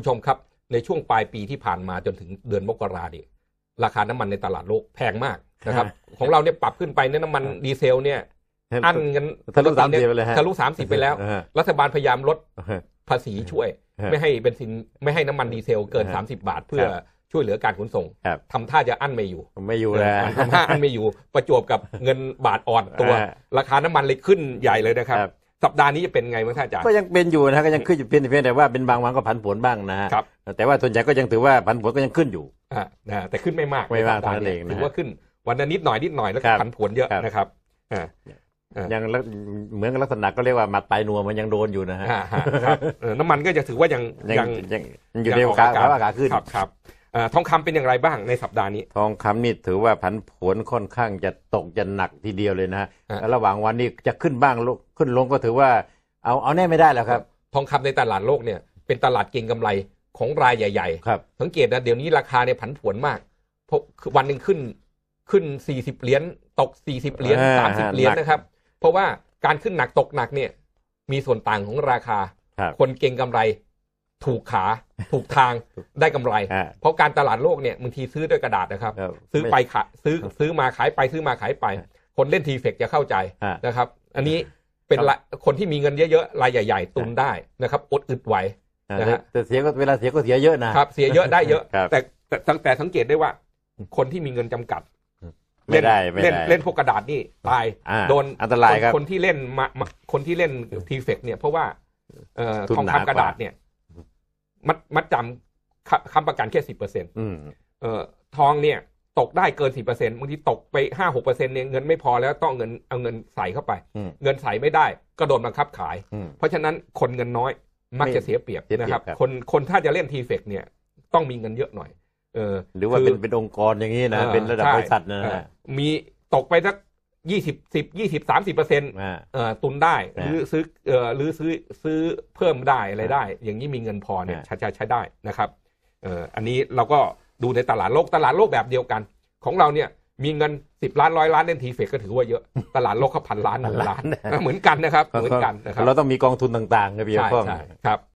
านผู้ชมครับ ในช่วงปลายปีที่ผ่านมาจนถึงเดือนมกราเนี่ยราคาน้ำมันในตลาดโลกแพงมากนะครับ ของเราเนี่ยปรับขึ้นไปเนี่ยน้ำมันดีเซลเนี่ยอั้นกันทะลุสามสิบไปเลยฮะทะลุสามสิบไปแล้วอ่ารัฐบาลพยายามลดฮะภาษีช่วยฮะไม่ให้เบนซินไม่ให้น้ำมันดีเซลเกินฮะ30 บาทเพื่อครับช่วยเหลือการขนส่งครับทำท่าจะอั้นไม่อยู่ ไม่อยู่แล้วทำท่าอั้นไม่อยู่ประจวบกับเงินบาทอ่อนตัวฮะราคาน้ำมันเลยขึ้นใหญ่เลยนะครับครับ สัปดาห์นี้จะเป็นไงบ้างท่านอาจารย์ก็ยังเป็นอยู่นะฮะก็ยังขึ้นอยู่เพียงแต่เพียงแต่ว่าเป็นบางวันก็ผันผวนบ้างนะฮะครับแต่ว่าส่วนใหญ่ก็ยังถือว่าผันผวนก็ยังขึ้นอยู่อ่านะแต่ขึ้นไม่มากไม่มากในสัปดห์เท่านั้นเองนะถือว่าขึ้นวันละนิดหน่อยนิดหน่อยแล้วก็ครับผันผวนเยอะครับนะครับอ่าอ่ายัยังลักเหมือนกับลักษณะก็เรียกว่าหมัดปลายนัวมันยังโดนอยู่นะฮะอ่าฮะครับเออน้ำมันก็จะถือว่ายังยังยังยังยังอยู่ในยังออกขาอาการขาว่าขาขึ้นครับครับเอ่อ ทองคำเป็นอย่างไรบ้างในสัปดาห์นี้ ทองคำนี่ถือว่าผันผวนค่อนข้างจะตกจะหนักทีเดียวเลยนะฮะฮะแล้วระหว่างวันนี้จะขึ้นบ้างลงขึ้นลงก็ถือว่าเอาเอาแน่ไม่ได้แล้วครับ ทองคำในตลาดโลกเนี่ยเป็นตลาดเก็งกำไรของรายใหญ่ครับๆสังเกตนะเดี๋ยวนี้ราคาเนี่ยผันผวนมากเพราะคือวันหนึ่งขึ้นขึ้น 40 เหรียญตก 40 เหรียญอ่า30 เหรียญหนักนะครับ เพราะว่าการขึ้นหนักตกหนักเนี่ยมีส่วนต่างของราคาครับคนเก็งกำไร ถูกขาถูกทางได้กำไรอ่าเพราะการตลาดโลกเนี่ยบางทีซื้อด้วยกระดาษนะครับครับ ซื้อไปขายซื้อซื้อมาขายไปซื้อมาขายไป คนเล่นทีเฟกจะเข้าใจฮะนะครับ อันนี้เป็นครับละคนที่มีเงินเยอะๆรายใหญ่ ๆ ตุนได้นะครับอดอึดไหวอ่านะฮะแต่เสียก็เวลาเสียก็เสียเยอะนะครับ เสียเยอะได้เยอะครับแต่แต่แต่แต่สังเกตได้ว่า คนที่มีเงินจำกัดไม่ได้เล่นไม่ได้เล่นเล่นพวกกระดาษนี่ตายอ่าโดนอันตรายครับนคนที่เล่นมามาคนที่เล่นทีเฟกเนี่ยเพราะว่าเอ่อทุนทองหนากว่าคำกระดาษเนี่ย มัดมัดจำคค้ำประกันแค่สิบเปอร์เซ็นต์อืมเอ่อทองเนี่ยตกได้เกินสี่เปอร์เซ็นต์บางทีตกไปห้าหกเปอร์เซ็นต์เนี่ยเงินไม่พอแล้วต้องเงินเอาเงินใส่เข้าไปอืมเงินใส่ไม่ได้ก็โดนบังคับขายอืมเพราะฉะนั้นคนเงินน้อยมักจะเสียเปรียบเสียเปรียบนะครับครับ คนคนถ้าจะเล่นทีเฟกเนี่ยต้องมีเงินเยอะหน่อย เออ หรือว่าคืเป็นเป็นองค์กรอย่างนี้นะออเป็นระดับใช่บริษัทนะเออฮะมีตกไปสัก ยี่สิบสิบยี่สิบสามสิบเปอร์เซ็นต์อ่าเอ่อตุนได้หอ่ารือซื้อเอ่อหรือซื้อซื้อเพิ่มได้อะไรได้ อย่างนี้มีเงินพอเนี่ยอ่าใช้ใช้ใช้ได้นะครับเอ่ออันนี้เราก็ดูในตลาดโลกตลาดโลกแบบเดียวกัน ของเราเนี่ยมีเงินสิบล้านร้อยล้านเล่นทีเฟกก็ถือว่าเยอะ ตลาดโลกเขาพันล้านหมื่นล้านเหมือนกันนะครับเหมือนกันนะครับเราต้องมีกองทุนต่างๆกับเกี่ยวใช่ข้องใช่ครับ